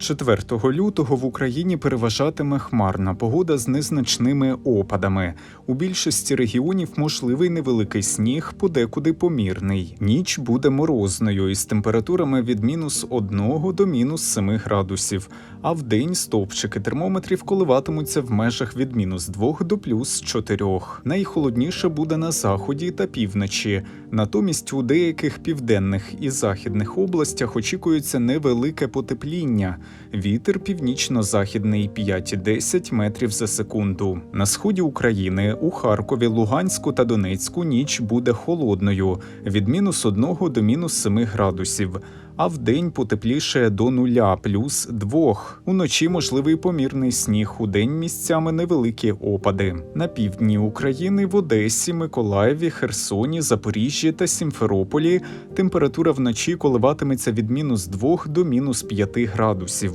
4 лютого в Україні переважатиме хмарна погода з незначними опадами. У більшості регіонів можливий невеликий сніг, подекуди помірний. Ніч буде морозною із температурами від мінус 1 до мінус 7 градусів, а в день стовпчики термометрів коливатимуться в межах від мінус 2 до плюс 4. Найхолодніше буде на заході та півночі. Натомість у деяких південних і західних областях очікується невелике потепління. Вітер північно-західний 5-10 метрів за секунду. На сході України у Харкові, Луганську та Донецьку ніч буде холодною від мінус 1 до мінус 7 градусів. А вдень потепліше до нуля плюс двох. Уночі можливий помірний сніг, у день місцями невеликі опади. На півдні України в Одесі, Миколаєві, Херсоні, Запоріжжі та Сімферополі температура вночі коливатиметься від мінус 2 до мінус 5 градусів.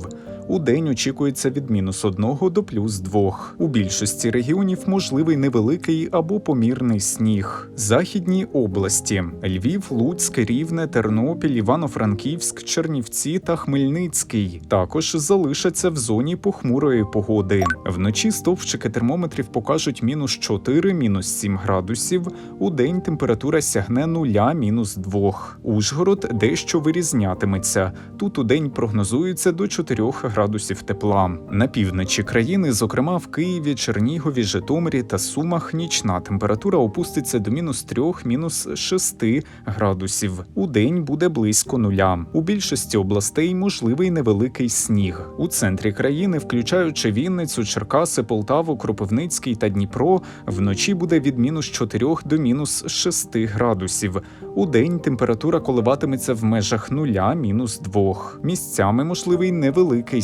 У день очікується від мінус 1 до плюс 2. У більшості регіонів можливий невеликий або помірний сніг. Західні області: Львів, Луцьк, Рівне, Тернопіль, Івано-Франківськ, Чернівці та Хмельницький також залишаться в зоні похмурої погоди. Вночі стовпчики термометрів покажуть мінус 4, мінус 7 градусів. У день температура сягне нуля мінус 2. Ужгород дещо вирізнятиметься. Тут у день прогнозується до 4 градусів тепла. На півночі країни, зокрема в Києві, Чернігові, Житомирі та Сумах, нічна температура опуститься до мінус 3, мінус 6 градусів. У день буде близько нуля. У більшості областей можливий невеликий сніг. У центрі країни, включаючи Вінницю, Черкаси, Полтаву, Кропивницький та Дніпро, вночі буде від мінус 4 до мінус 6 градусів. У день температура коливатиметься в межах нуля мінус 2. Місцями можливий невеликий